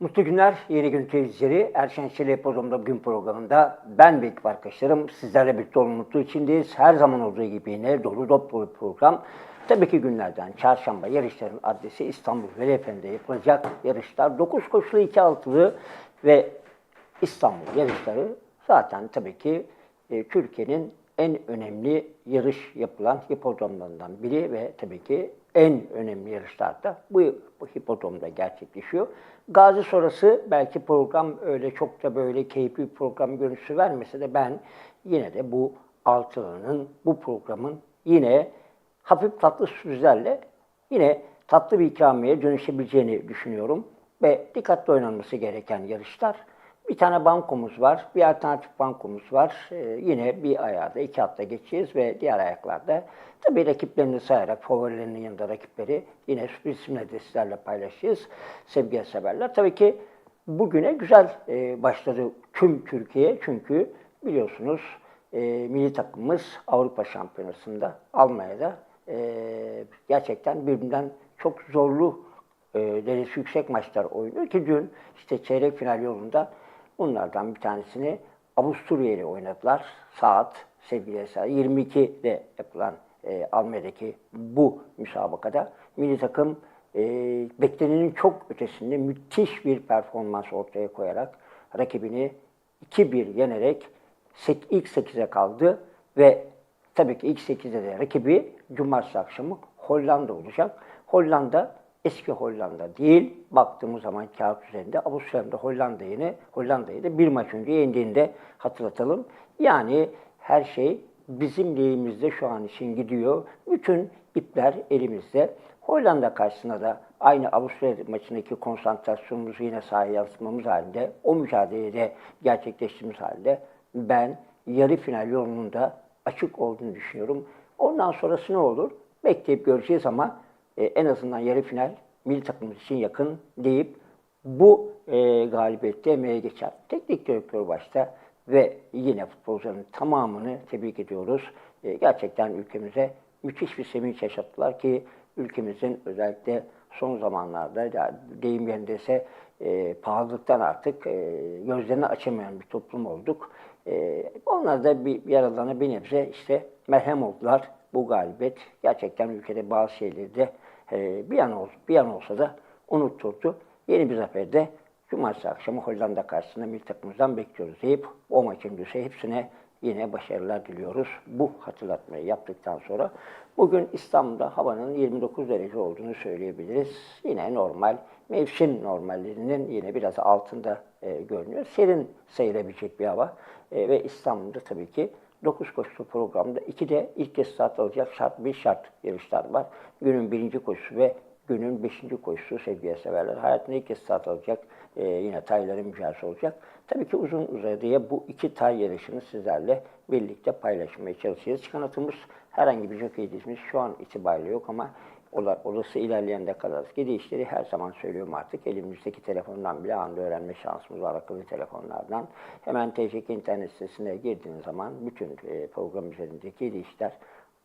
Mutlu günler, yeni gün izleri. Erşen Çelebi programında bugün programında ben ve ekip arkadaşlarım sizlerle birlikte olun mutlu içindeyiz. Her zaman olduğu gibi yine dolu dolu program. Tabii ki günlerden çarşamba yarışların adresi İstanbul Veliefendi'de yapılacak yarışlar. 9 koşulu 2 altılı ve İstanbul yarışları zaten tabii ki e, Türkiye'nin en önemli yarış yapılan hipodromlarından biri ve tabii ki en önemli yarışlarda bu, bu hipodromda gerçekleşiyor. Gazi sonrası belki program öyle çok da böyle keyifli bir program görüntüsü vermese de ben yine de bu altılının, bu programın yine hafif tatlı sürprizlerle yine tatlı bir ikramiye dönüşebileceğini düşünüyorum. Ve dikkatli oynanması gereken yarışlar. Bir tane bankomuz var, bir alternatif bankomuz var. Ee, yine bir ayağda iki hatta geçeceğiz ve diğer ayaklarda tabii rakiplerini sayarak, favorilerinin yanında rakipleri yine sürpriz isimle de sizlerle paylaşacağız sevgili severler. Tabii ki bugüne güzel e, başladı tüm Türkiye çünkü biliyorsunuz e, milli takımımız Avrupa Şampiyonası'nda Almanya'da e, gerçekten birbirinden çok zorlu e, derecesi yüksek maçlar oynuyor ki dün işte çeyrek final yolunda bunlardan bir tanesini Avusturya ile oynadılar. Saat sevgili eser 22'de yapılan e, Almanya'daki bu müsabakada milli takım e, beklenenin çok ötesinde müthiş bir performans ortaya koyarak rakibini 2-1 yenerek ilk 8'e kaldı ve tabii ki ilk 8'de de rakibi cumartesi akşamı Hollanda olacak. Hollanda eski Hollanda değil. Baktığımız zaman kağıt üzerinde Avustralya'da Hollanda yine Hollanda'yı da bir maç önce yendiğini de hatırlatalım. Yani her şey bizim lehimizde şu an için gidiyor. Bütün ipler elimizde. Hollanda karşısında da aynı Avustralya maçındaki konsantrasyonumuzu yine sahaya yansıtmamız halinde, o mücadelede gerçekleştirdiğimiz halde ben yarı final yolunun da açık olduğunu düşünüyorum. Ondan sonrası ne olur? Bekleyip göreceğiz ama e, en azından yarı final milli takımımız için yakın deyip bu e, galibiyette emeğe geçer. Teknik direktör başta ve yine futbolcuların tamamını tebrik ediyoruz. E, gerçekten ülkemize müthiş bir sevinç yaşattılar ki ülkemizin özellikle son zamanlarda deyim yerindeyse e, pahalılıktan artık e, gözlerini açamayan bir toplum olduk. E, onlar da bir, bir aralarına bir nebze işte merhem oldular bu galibiyet. Gerçekten ülkede bazı şeyleri de e, bir an, ol, bir an olsa da unutturdu. Yeni bir zaferde Cumartesi akşamı Hollanda karşısında milli takımımızdan bekliyoruz deyip o maçın düşe hepsine yine başarılar diliyoruz. Bu hatırlatmayı yaptıktan sonra bugün İstanbul'da havanın 29 derece olduğunu söyleyebiliriz. Yine normal, mevsim normallerinin yine biraz altında e, görünüyor. Serin sayılabilecek bir hava E, ve İstanbul'da tabii ki 9 koşulu programda iki de ilk kez start alacak şart bir şart yarışlar var. Günün birinci koşusu ve günün beşinci koşusu sevgili severler. Hayatında ilk kez start alacak e, yine tayların mücadelesi olacak. Tabii ki uzun uzadıya bu iki tay yarışını sizlerle birlikte paylaşmaya çalışacağız. Çıkan atımız herhangi bir jockey dizimiz şu an itibariyle yok ama ola- olası ilerleyen dakikalardaki değişleri her zaman söylüyorum artık. Elimizdeki telefondan bile anında öğrenme şansımız var akıllı telefonlardan. Hemen TCK internet sitesine girdiğiniz zaman bütün e, program üzerindeki değişler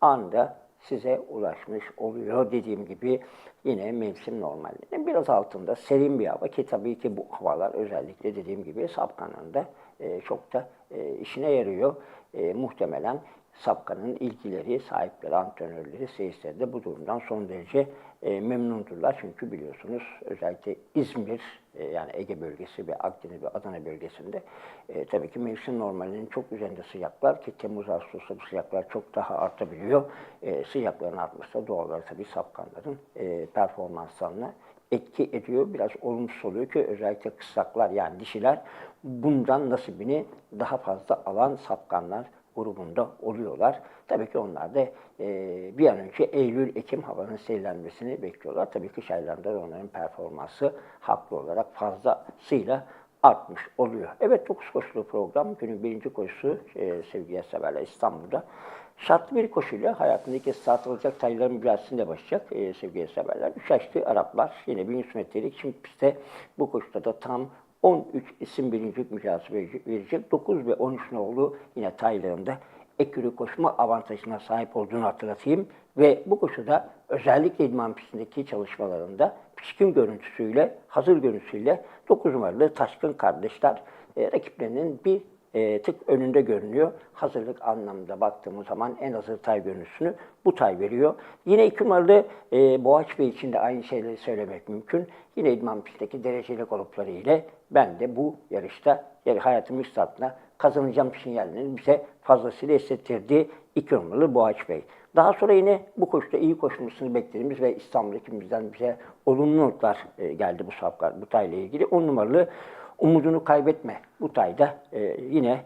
anında size ulaşmış oluyor. Dediğim gibi yine mevsim normallerinin biraz altında serin bir hava ki tabii ki bu havalar özellikle dediğim gibi sapkanında e, çok da e, işine yarıyor. E, muhtemelen Sapkanın ilgileri, sahipleri, antrenörleri, seyircileri de bu durumdan son derece e, memnundurlar. Çünkü biliyorsunuz özellikle İzmir, e, yani Ege bölgesi ve Akdeniz ve Adana bölgesinde e, tabii ki mevsim normalinin çok üzerinde sıcaklar ki Temmuz Ağustos'ta bu sıcaklar çok daha artabiliyor. E, sıcakların artması da doğal olarak tabii sapkanların e, performanslarına etki ediyor. Biraz olumsuz oluyor ki özellikle kısaklar yani dişiler bundan nasibini daha fazla alan sapkanlar grubunda oluyorlar. Tabii ki onlar da e, bir an önce Eylül-Ekim havanın seyirlenmesini bekliyorlar. Tabii ki aylarında da onların performansı haklı olarak fazlasıyla artmış oluyor. Evet 9 koşulu program günün birinci koşusu e, sevgili severler İstanbul'da. Şartlı bir koşuyla hayatında ilk kez start alacak tayların mücadelesinde başlayacak e, sevgili severler. Üç yaşlı Araplar yine 1300 metrelik şimdi pistte bu koşuda da tam 13 isim birincilik mücadelesi verecek- verecek. 9 ve 13 nolu yine taylarında ekürü koşma avantajına sahip olduğunu hatırlatayım. Ve bu koşuda özellikle idman pistindeki çalışmalarında pişkin görüntüsüyle, hazır görüntüsüyle 9 numaralı Taşkın kardeşler e, rakiplerinin bir e, tık önünde görünüyor. Hazırlık anlamında baktığımız zaman en hazır tay görüntüsünü bu tay veriyor. Yine iki numaralı e, Boğaç Bey için de aynı şeyleri söylemek mümkün. Yine İdman Pist'teki dereceli grupları ile ben de bu yarışta yani hayatımın üst startına kazanacağım sinyallerini bize fazlasıyla hissettirdi iki numaralı Boğaç Bey. Daha sonra yine bu koşuda iyi koşmasını beklediğimiz ve İstanbul ekibimizden bize olumlu notlar e, geldi bu safkar, bu tayla ilgili. 10 numaralı umudunu kaybetme bu tayda e, yine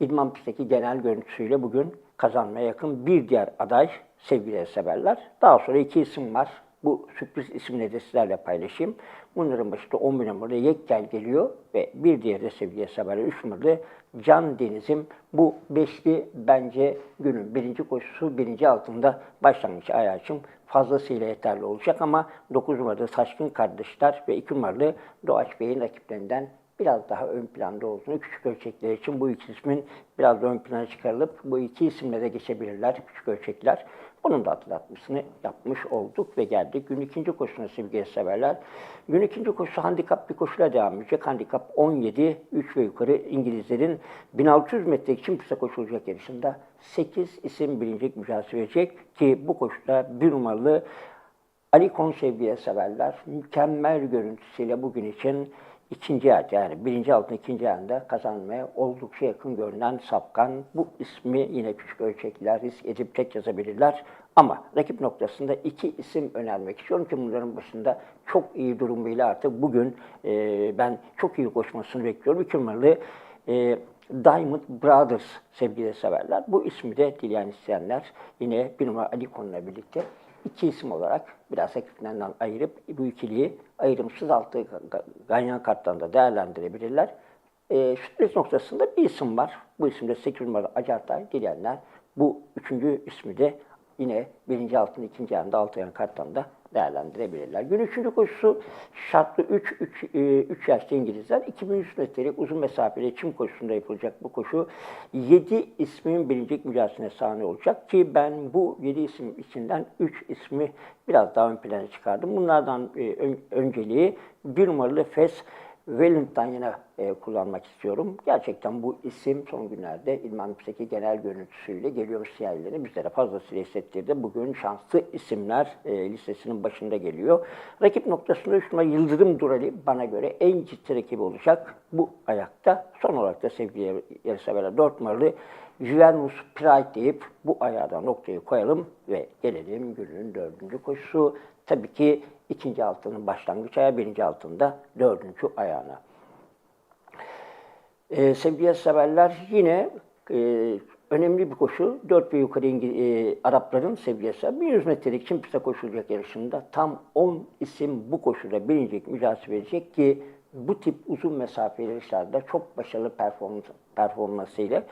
İdman pistteki genel görüntüsüyle bugün kazanmaya yakın bir diğer aday sevgili severler. Daha sonra iki isim var. Bu sürpriz isimleri de sizlerle paylaşayım. Bunların başında 11 numaralı Yekkel geliyor ve bir diğeri de sevgili severler 3 numaralı Can Deniz'im. Bu beşli bence günün birinci koşusu birinci altında başlangıç ayağı fazlasıyla yeterli olacak ama 9 numaralı Taşkın kardeşler ve 2 numaralı Doğaç Bey'in rakiplerinden biraz daha ön planda olduğunu küçük ölçekler için bu iki ismin biraz ön plana çıkarılıp bu iki isimle de geçebilirler küçük ölçekler. Bunun da hatırlatmasını yapmış olduk ve geldik. Gün ikinci koşusuna sevgili severler. Gün ikinci koşusu handikap bir koşuyla devam edecek. Handikap 17, 3 ve yukarı İngilizlerin 1600 metre için piste koşulacak yarışında 8 isim birinci mücadele verecek ki bu koşuda bir numaralı Ali Kon sevgiye severler. Mükemmel görüntüsüyle bugün için ikinci ayet yani birinci altın ikinci ayında kazanmaya oldukça yakın görünen Sapkan. Bu ismi yine küçük ölçekliler risk edip tek yazabilirler. Ama rakip noktasında iki isim önermek istiyorum ki bunların başında çok iyi durumuyla artık bugün e, ben çok iyi koşmasını bekliyorum. İki numaralı e, Diamond Brothers sevgili severler. Bu ismi de dileyen isteyenler yine bir numara Ali Kon'la birlikte iki isim olarak biraz ekiplerinden ayırıp bu ikiliyi ayrımsız altı ganyan karttan da değerlendirebilirler. E, sürpriz noktasında bir isim var. Bu isimde 8 numaralı Acartay dileyenler. Bu üçüncü ismi de yine birinci altın ikinci yanında altı yan karttan da değerlendirebilirler. Gün üçüncü koşusu şartlı 3 3 3 yaşlı İngilizler 2100 metrelik uzun mesafeli çim koşusunda yapılacak bu koşu 7 ismin birinci mücadelesine sahne olacak ki ben bu 7 isim içinden 3 ismi biraz daha ön plana çıkardım. Bunlardan e, ön, önceliği bir numaralı Fes Wellington yine e, kullanmak istiyorum. Gerçekten bu isim son günlerde İlman Yüksek'i genel görüntüsüyle geliyor sinyallerini bizlere fazlasıyla hissettirdi. Bugün şanslı isimler e, listesinin başında geliyor. Rakip noktasında şuna Yıldırım Durali bana göre en ciddi rakibi olacak bu ayakta. Son olarak da sevgili yarışseverler 4 numaralı Juventus Pride deyip bu ayağa noktayı koyalım ve gelelim günün dördüncü koşusu. Tabii ki ikinci altının başlangıç ayağı, birinci altında dördüncü ayağına. Ee, sevgili severler yine e, önemli bir koşu. 4 ve yukarı İngiliz, e, Arapların sevgisi 1100 metrelik çim piste koşulacak yarışında tam 10 isim bu koşuda birincilik mücadele verecek ki bu tip uzun mesafeli yarışlarda çok başarılı performans, performansıyla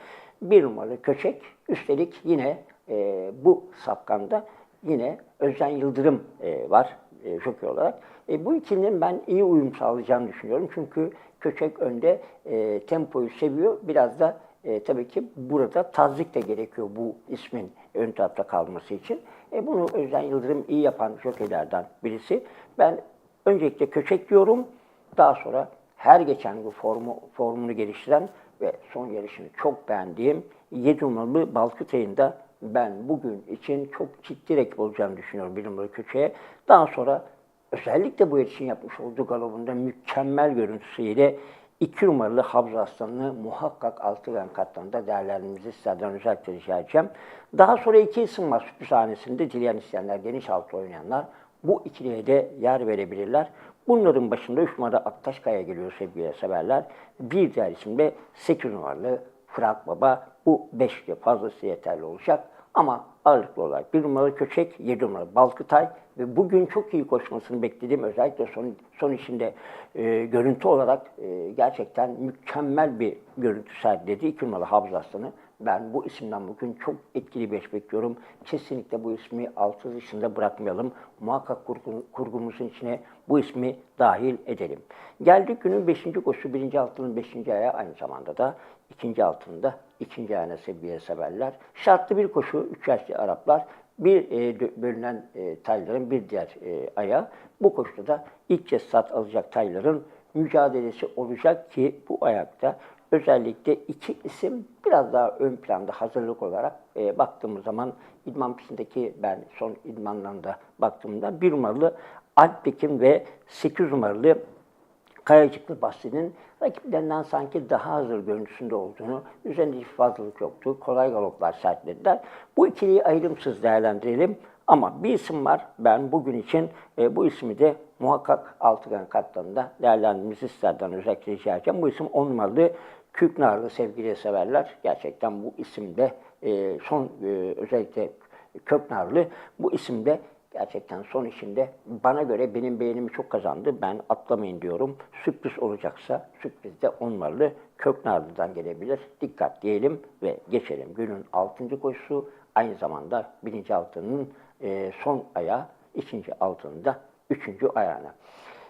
bir numaralı köçek. Üstelik yine e, bu sapkanda yine Özcan Yıldırım e, var e, jockey olarak. E, bu ikilinin ben iyi uyum sağlayacağını düşünüyorum. Çünkü Köçek önde e, tempoyu seviyor. Biraz da e, tabii ki burada tazik de gerekiyor bu ismin ön tarafta kalması için. E, bunu Özden Yıldırım iyi yapan jockeylerden birisi. Ben öncelikle Köçek diyorum. Daha sonra her geçen bu formu, formunu geliştiren ve son yarışını çok beğendiğim 7 numaralı Balkıtay'ın da ben bugün için çok ciddi rakip olacağını düşünüyorum numaralı köşeye. Daha sonra özellikle bu yarışın yapmış olduğu galobunda mükemmel görüntüsüyle iki numaralı Habza Aslan'ı muhakkak altı ren katlarında değerlerimizi sizlerden özellikle rica edeceğim. Daha sonra iki isim var sürpriz sahnesinde dileyen isteyenler, geniş altı oynayanlar bu ikiliye de yer verebilirler. Bunların başında 3 numaralı Aktaşkaya geliyor sevgili severler. Bir diğer isim de 8 numaralı Fırat Baba. Bu beşli fazlası yeterli olacak. Ama ağırlıklı olarak bir numaralı Köçek, 7 numaralı Balkıtay ve bugün çok iyi koşmasını beklediğim özellikle son, son işinde e, görüntü olarak e, gerçekten mükemmel bir görüntü sergiledi. 2 numaralı Havza Aslanı. Ben bu isimden bugün çok etkili bir eş bekliyorum. Kesinlikle bu ismi altı dışında bırakmayalım. Muhakkak kurgu, kurgumuzun içine bu ismi dahil edelim. Geldik günün 5. koşu, 1. altının 5. ayağı aynı zamanda da ikinci altında ikinci ayağına sevgiye severler. Şartlı bir koşu, 3 yaşlı Araplar bir e, bölünen e, tayların bir diğer e, ayağı. Bu koşuda da ilk kez sat alacak tayların mücadelesi olacak ki bu ayakta özellikle iki isim biraz daha ön planda hazırlık olarak e, baktığımız zaman idman pistindeki ben son idmanlarında baktığımda bir numaralı Alptekin ve 8 numaralı Kayacıklı Bahsi'nin rakiplerinden sanki daha hazır görüntüsünde olduğunu, üzerinde hiç fazlalık yoktu, kolay galoplar sergilediler. Bu ikiliyi ayrımsız değerlendirelim. Ama bir isim var, ben bugün için e, bu ismi de muhakkak Altıgen Kaptanı'nda değerlendirmemizi sizlerden özellikle rica edeceğim. Bu isim 10 numaralı Küknarlı sevgili severler. Gerçekten bu isimde e, son e, özellikle Köknarlı bu isimde gerçekten son işinde bana göre benim beğenimi çok kazandı. Ben atlamayın diyorum. Sürpriz olacaksa sürpriz de on numaralı Köknarlı'dan gelebilir. Dikkat diyelim ve geçelim. Günün 6. koşusu aynı zamanda birinci altının e, son ayağı, ikinci altının da üçüncü ayağına.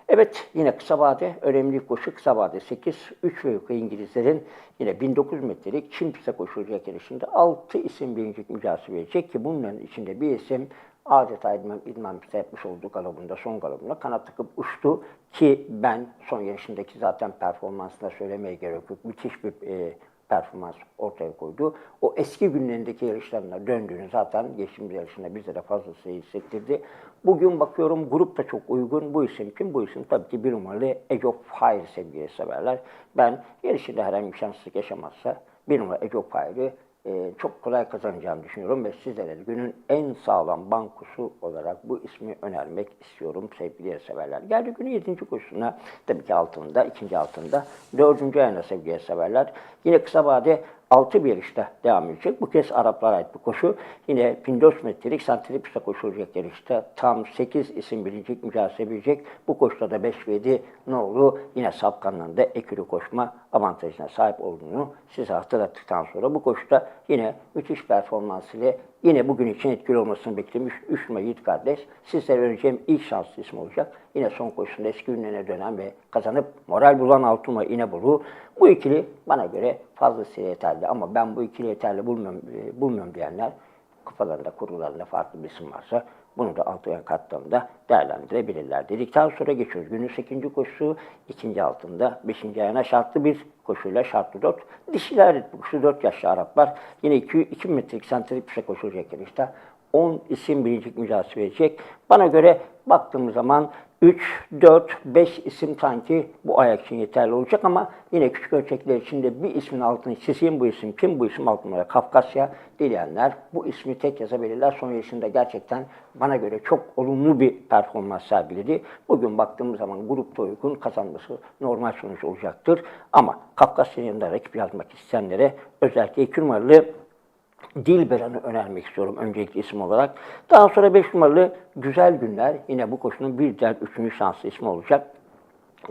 Evet yine kısa vade önemli koşu kısa vade 8 3 ve yukarı İngilizlerin yine 1900 metrelik Çin piste koşulacak yarışında 6 isim birincilik mücadelesi verecek ki bunların içinde bir isim adeta idman, idman yapmış olduğu galobunda son galobunda kanat takıp uçtu ki ben son yarışındaki zaten performansına söylemeye gerek yok. Müthiş bir e, performans ortaya koydu. O eski günlerindeki yarışlarına döndüğünü zaten geçtiğimiz yarışında bize de fazlasıyla hissettirdi. Bugün bakıyorum grup da çok uygun. Bu isim kim? Bu isim tabii ki bir numaralı Age of Fire sevgili severler. Ben yarışında herhangi bir şanssızlık yaşamazsa bir numaralı Age of Fire'ı e, çok kolay kazanacağını düşünüyorum ve sizlere günün en sağlam bankosu olarak bu ismi önermek istiyorum sevgili severler. Geldi günün 7. koşusuna tabii ki altında, ikinci altında, dördüncü ayına sevgili severler. Yine kısa vade 6 bir yarışta devam edecek. Bu kez Araplara ait bir koşu. Yine 1400 metrelik santrik piste koşulacak yarışta tam 8 isim birincilik mücadele edecek. Bu koşuda da 5 ve 7 nolu yine Sapkan'dan da ekürü koşma avantajına sahip olduğunu size hatırlattıktan sonra bu koşuda yine müthiş performans ile yine bugün için etkili olmasını beklemiş 3 numara Yiğit kardeş. Sizlere vereceğim ilk şanslı isim olacak. Yine son koşusunda eski günlerine dönen ve kazanıp moral bulan altı numara İnebolu. Bu ikili bana göre fazlasıyla yeterli ama ben bu ikili yeterli bulmuyorum, e, bulmuyorum diyenler kafalarında, kurgularında farklı bir isim varsa bunu da altı katlarında değerlendirebilirler. Dedikten sonra geçiyoruz. Günün 8. koşusu ikinci altında 5. ayağına şartlı bir koşuyla şartlı dört. Dişiler bu koşu 4 yaşlı Araplar. Yine 2, 2 metrelik santrik bir koşulacak yarışta. 10 isim birincilik mücadelesi verecek. Bana göre baktığımız zaman 3, 4, 5 isim sanki bu ayak için yeterli olacak ama yine küçük ölçekler içinde bir ismin altını çizeyim bu isim kim bu isim altında Kafkasya dileyenler bu ismi tek yazabilirler. Son yaşında gerçekten bana göre çok olumlu bir performans sergiledi. Bugün baktığımız zaman grupta uygun kazanması normal sonuç olacaktır. Ama Kafkasya'nın yanında rakip yazmak isteyenlere özellikle 2 numaralı Dilberan'ı önermek istiyorum öncelikli isim olarak. Daha sonra 5 numaralı Güzel Günler yine bu koşunun bir diğer üçüncü şanslı ismi olacak.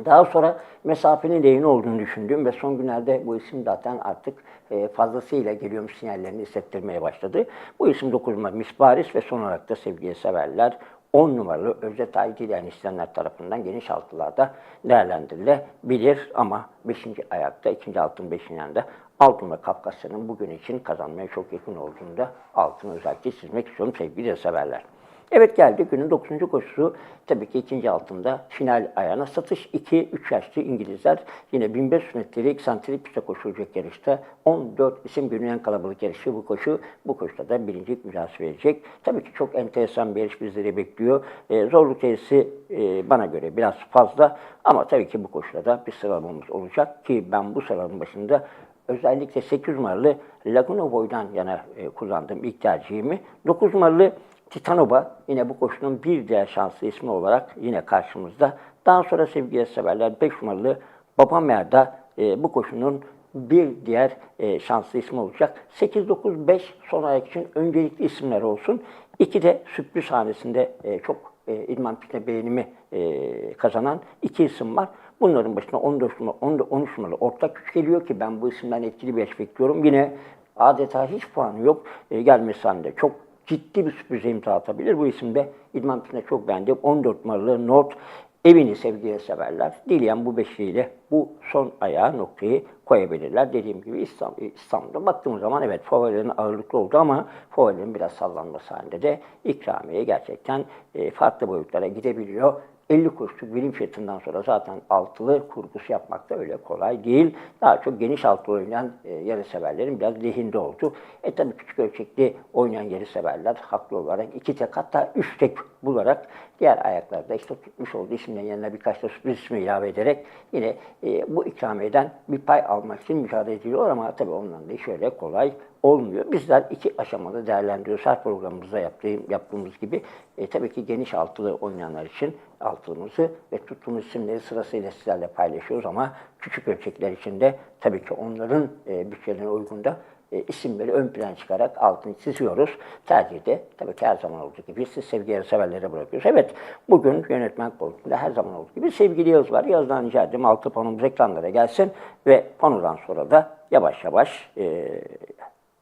Daha sonra mesafenin lehine olduğunu düşündüğüm ve son günlerde bu isim zaten artık e, fazlasıyla geliyormuş sinyallerini hissettirmeye başladı. Bu isim 9 numaralı Misbaris ve son olarak da sevgiye severler 10 numaralı Özet Aydilyan isteyenler tarafından geniş altılarda değerlendirilebilir ama 5. ayakta, 2. altın 5. yanında altın ve Kafkasya'nın bugün için kazanmaya çok yakın olduğunu da altını özellikle çizmek istiyorum sevgili severler. Evet geldi günün 9. koşusu. Tabii ki ikinci altında final ayağına satış 2-3 yaşlı İngilizler. Yine 1500 metrelik santrik piste koşulacak yarışta 14 isim günün en kalabalık yarışı bu koşu. Bu koşuda da birinci mücadele verecek. Tabii ki çok enteresan bir yarış bizleri bekliyor. E, zorluk derecesi e, bana göre biraz fazla ama tabii ki bu koşuda da bir sıralamamız olacak ki ben bu sıralamanın başında özellikle 8 numaralı Laguna Boy'dan yana e, kullandığım ilk tercihimi. 9 numaralı Titanoba yine bu koşunun bir diğer şanslı ismi olarak yine karşımızda. Daha sonra sevgili severler 5 numaralı Babamer'da e, bu koşunun bir diğer e, şanslı ismi olacak. 8-9-5 son ayak için öncelikli isimler olsun. İki de sürpriz hanesinde e, çok e, idman piste beğenimi e, kazanan iki isim var. Bunların başına 14 numaralı, 13 numaralı ortak güç geliyor ki ben bu isimden etkili bir yaş bekliyorum. Yine adeta hiç puanı yok. E, gelmesi halinde çok ciddi bir sürprize imza atabilir. Bu isimde idman pistinde çok beğendiğim 14 numaralı North evini sevgiye severler. Dileyen bu beşliyle bu son ayağa noktayı koyabilirler. Dediğim gibi İstanbul, İstanbul'da baktığımız zaman evet favorilerin ağırlıklı oldu ama favorilerin biraz sallanması halinde de ikramiye gerçekten e, farklı boyutlara gidebiliyor. 50 kuruşluk birim fiyatından sonra zaten altılı kurgusu yapmak da öyle kolay değil. Daha çok geniş altılı oynayan e, yarı severlerin biraz lehinde oldu. E tabii küçük ölçekli oynayan yarı severler haklı olarak iki tek hatta üç tek bularak diğer ayaklarda işte tutmuş olduğu isimlerin yanına birkaç da sürpriz ismi ilave ederek yine e, bu ikramiyeden bir pay almak için mücadele ediyor ama tabii ondan da şöyle kolay olmuyor. Bizler iki aşamada değerlendiriyoruz. Her programımızda yaptığım, yaptığımız gibi e, tabii ki geniş altılı oynayanlar için altılımızı ve tuttuğumuz isimleri sırasıyla sizlerle paylaşıyoruz ama küçük ölçekler için de tabii ki onların e, bütçelerine uygun da e, isimleri ön plana çıkarak altını çiziyoruz. Tercihde tabii ki her zaman olduğu gibi siz sevgi severlere bırakıyoruz. Evet bugün yönetmen koltuğunda her zaman olduğu gibi sevgili Yağız var. Yağız'dan rica edeyim altı panomuz ekranlara gelsin ve panodan sonra da yavaş yavaş e,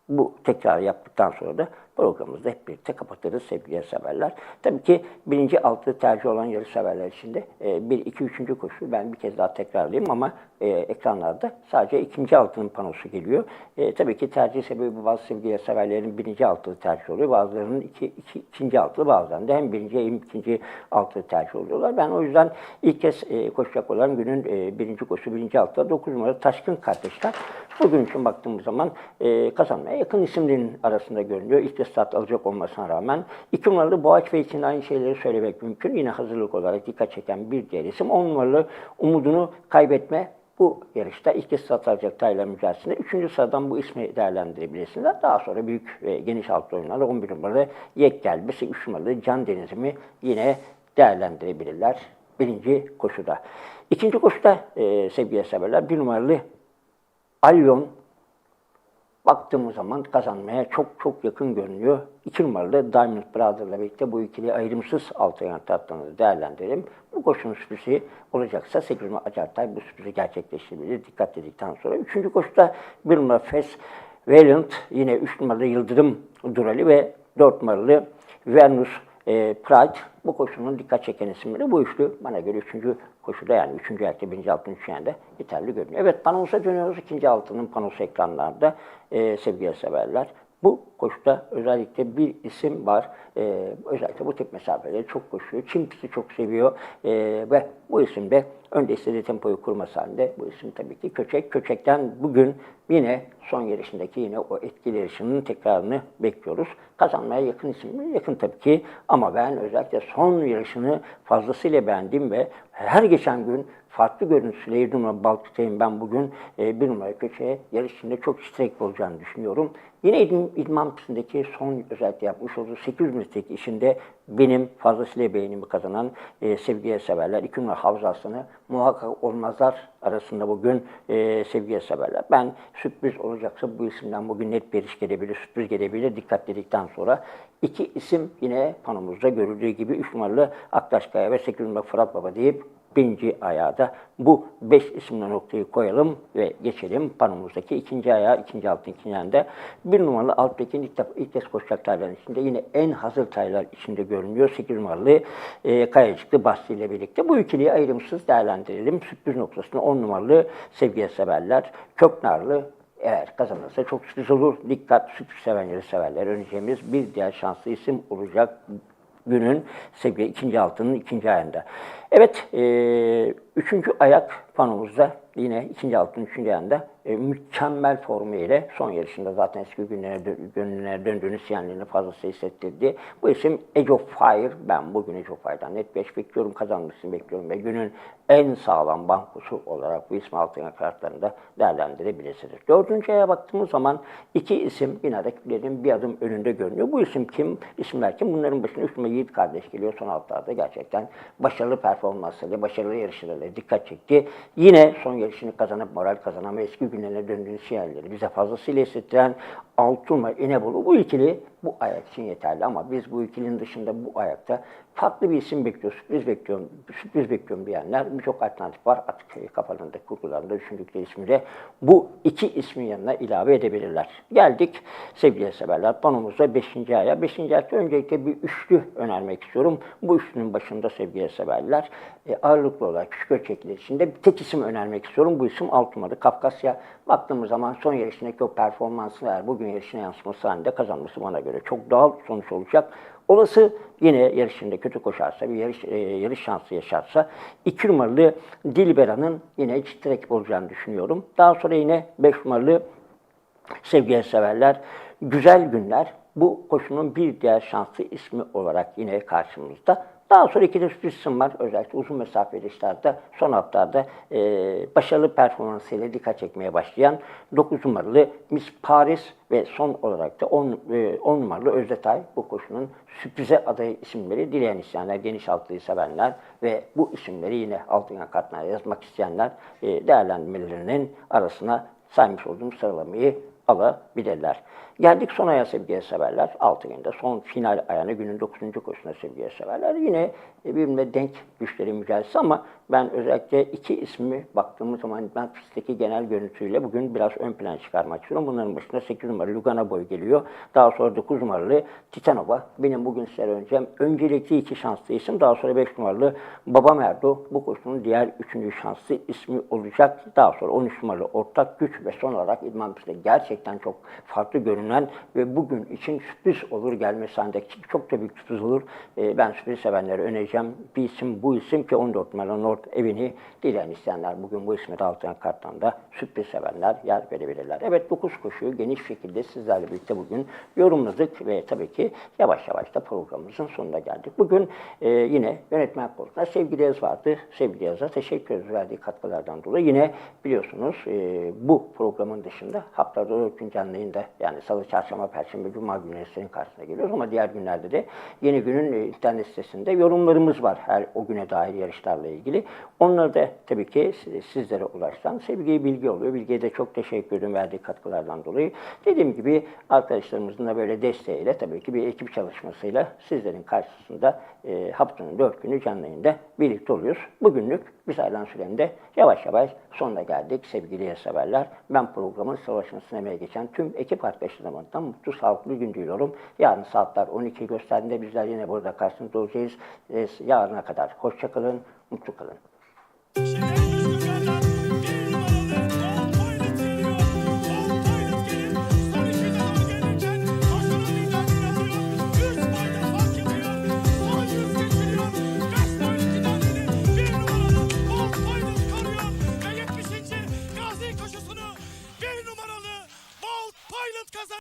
bu tekrarı yaptıktan sonra da programımızı hep birlikte kapatırız sevgili severler. Tabii ki birinci altı tercih olan yarı severler için de e, bir, iki, üçüncü koşu ben bir kez daha tekrarlayayım ama e, ekranlarda sadece ikinci altının panosu geliyor. E, tabii ki tercih sebebi bazı sevgili severlerin birinci altılı tercih oluyor. Bazılarının iki, iki, ikinci altılı bazılarında hem birinci hem ikinci altılı tercih oluyorlar. Ben o yüzden ilk kez e, koşacak olan günün e, birinci koşu birinci altıda 9 numara Taşkın kardeşler. Bugün için baktığımız zaman e, kazanmaya yakın isimlerin arasında görünüyor. İlk start alacak olmasına rağmen. iki numaralı Boğaç ve için aynı şeyleri söylemek mümkün. Yine hazırlık olarak dikkat çeken bir diğer isim. 10 numaralı umudunu kaybetme bu yarışta start alacak Taylan mücadelesinde. Üçüncü sıradan bu ismi değerlendirebilirsiniz. Daha sonra büyük ve geniş alt oyunlarla 11 numaralı Yek Gelbesi, 3 numaralı Can Denizimi yine değerlendirebilirler birinci koşuda. İkinci koşuda e, sevgili severler bir numaralı Alyon baktığımız zaman kazanmaya çok çok yakın görünüyor. İki numaralı Diamond Brothers'la birlikte bu ikili ayrımsız altı yan tatlını değerlendirelim. Bu koşunun sürprizi olacaksa 8 numara Acartay bu sürprizi gerçekleştirebilir dikkat dedikten sonra. Üçüncü koşuda bir numara Fes Valiant, yine üç numaralı Yıldırım Durali ve dört numaralı Venus e, Pride bu koşunun dikkat çeken isimleri. Bu üçlü bana göre üçüncü koşuda yani üçüncü ayakta, birinci altın yerde yeterli görünüyor. Evet panomuza dönüyoruz. İkinci altının panosu ekranlarda e, sevgili severler. Bu koşuda özellikle bir isim var. Ee, özellikle bu tip mesafeleri çok koşuyor. Çim pisti çok seviyor. Ee, ve bu isim de önde istediği tempoyu kurması halinde bu isim tabii ki Köçek. Köçek'ten bugün yine son yarışındaki yine o etkili yarışının tekrarını bekliyoruz. Kazanmaya yakın isim mi? Yakın tabii ki. Ama ben özellikle son yarışını fazlasıyla beğendim ve her geçen gün farklı görüntüsüyle 7 numara Baltık'tayım ben bugün e, bir numara köşeye yarış çok istek olacağını düşünüyorum. Yine İdm, İdman pistindeki son özellikle yapmış olduğu 800 metrelik işinde benim fazlasıyla beğenimi kazanan e, sevgiye severler. İki numara Havza Aslanı muhakkak olmazlar arasında bugün e, sevgiye severler. Ben sürpriz olacaksa bu isimden bugün net bir iş gelebilir, sürpriz gelebilir dikkat dedikten sonra. iki isim yine panomuzda görüldüğü gibi 3 numaralı Aktaşkaya ve 8 numaralı Fırat Baba deyip birinci ayağa da bu beş isimli noktayı koyalım ve geçelim panomuzdaki ikinci ayağa, ikinci altın ikinci ayağında. Bir numaralı Alptekin ilk, ilk kez koşacak tayların içinde yine en hazır taylar içinde görünüyor. Sekiz numaralı e, Kayacıklı Basti ile birlikte. Bu ikiliyi ayrımsız değerlendirelim. Sürpriz noktasında on numaralı sevgiye severler. Köknarlı eğer kazanırsa çok sürpriz olur. Dikkat sürpriz sevenleri severler. Öneceğimiz bir diğer şanslı isim olacak günün sevgili ikinci altının ikinci ayında. Evet, e, üçüncü ayak panomuzda yine ikinci altının üçüncü ayında e, mükemmel formu son yarışında zaten eski günlere, günlere döndüğünü sinyallerini fazlası hissettirdi. Bu isim Age of Fire. Ben bugün Age of Fire'dan net 5 bekliyorum, kazanmasını bekliyorum ve günün en sağlam bankosu olarak bu ismi altın kartlarında değerlendirebilirsiniz. Dördüncü aya baktığımız zaman iki isim yine rakiplerin bir adım önünde görünüyor. Bu isim kim? İsimler kim? Bunların başına numara Yiğit kardeş geliyor. Son haftalarda gerçekten başarılı performanslarıyla, başarılı yarışlarıyla dikkat çekti. Yine son yarışını kazanıp moral kazanan ve eski günlerine döndüğünü sinyalleri bize fazlasıyla hissettiren Altun ve İnebolu bu ikili bu ayak için yeterli ama biz bu ikilinin dışında bu ayakta farklı bir isim bekliyor, sürpriz bekliyorum, sürpriz bekliyorum diyenler birçok alternatif var. Artık e, kafalarında, kurgularında düşündükleri ismi de bu iki ismin yanına ilave edebilirler. Geldik sevgili severler panomuzda 5. aya. 5. ayda öncelikle bir üçlü önermek istiyorum. Bu üçlünün başında sevgili severler e, ağırlıklı olarak küçük ölçekli içinde bir tek isim önermek istiyorum. Bu isim alt Kafkasya. Baktığımız zaman son yarışındaki o performansı eğer bugün yarışına yansıması halinde kazanması bana göre çok doğal sonuç olacak. Olası yine yarışında kötü koşarsa, bir yarış, e, yarış şansı yaşarsa 2 numaralı Dilbera'nın yine ciddi rakip olacağını düşünüyorum. Daha sonra yine 5 numaralı sevgili severler, güzel günler. Bu koşunun bir diğer şanslı ismi olarak yine karşımızda. Daha sonra iki de sürpriz isim var. Özellikle uzun mesafe yarışlarda son haftalarda e, başarılı performansıyla dikkat çekmeye başlayan 9 numaralı Miss Paris ve son olarak da 10, e, 10 numaralı Özdetay bu koşunun sürprize aday isimleri dileyen isteyenler, geniş altlıyı sevenler ve bu isimleri yine altın kartına yazmak isteyenler e, değerlendirmelerinin arasına saymış olduğum sıralamayı alabilirler. Geldik son aya sevgili severler. 6 günde son final ayağına günün 9. koşusuna sevgili severler. Yine e, birbirine denk güçleri mücadelesi ama ben özellikle iki ismi baktığımız zaman ben pistteki genel görüntüyle bugün biraz ön plan çıkarmak istiyorum. Bunların başında 8 numaralı Lugana Boy geliyor. Daha sonra 9 numaralı Titanova. Benim bugün size önce öncelikli iki şanslı isim. Daha sonra 5 numaralı Baba Merdo. Bu koşunun diğer üçüncü şanslı ismi olacak. Daha sonra 13 numaralı Ortak Güç ve son olarak İdman Pist'te gerçekten çok farklı görünen ve bugün için sürpriz olur gelmesi halinde çok da büyük sürpriz olur. Ee, ben sürpriz sevenlere önereceğim. Bir isim bu isim ki 14 numaralı North evini dileyen isteyenler bugün bu ismi de karttan da sürpriz sevenler yer verebilirler. Evet 9 koşuyu geniş şekilde sizlerle birlikte bugün yorumladık ve tabii ki yavaş yavaş da programımızın sonuna geldik. Bugün e, yine yönetmen koltuğunda sevgili Yaz vardı. Sevgili Yaz'a teşekkür ederiz verdiği katkılardan dolayı. Yine biliyorsunuz e, bu programın dışında haftada 4 gün canlı yayında yani salı, çarşamba, perşembe, cuma günleri senin karşısına geliyoruz ama diğer günlerde de yeni günün e, internet sitesinde yorumlarımız var her o güne dair yarışlarla ilgili. Onları da tabii ki sizlere ulaştan sevgiye bilgi oluyor. Bilgiye de çok teşekkür ederim verdiği katkılardan dolayı. Dediğim gibi arkadaşlarımızın da böyle desteğiyle tabii ki bir ekip çalışmasıyla sizlerin karşısında e, haftanın dört günü canlı yayında birlikte oluyoruz. Bugünlük biz ayrılan süremde yavaş yavaş sonuna geldik sevgili severler. Ben programın savaşmasına emeğe geçen tüm ekip arkadaşlarımdan mutlu, sağlıklı gün diliyorum. Yarın saatler 12 gösterdiğinde bizler yine burada karşınızda olacağız. E, yarına kadar hoşçakalın, mutlu kalın.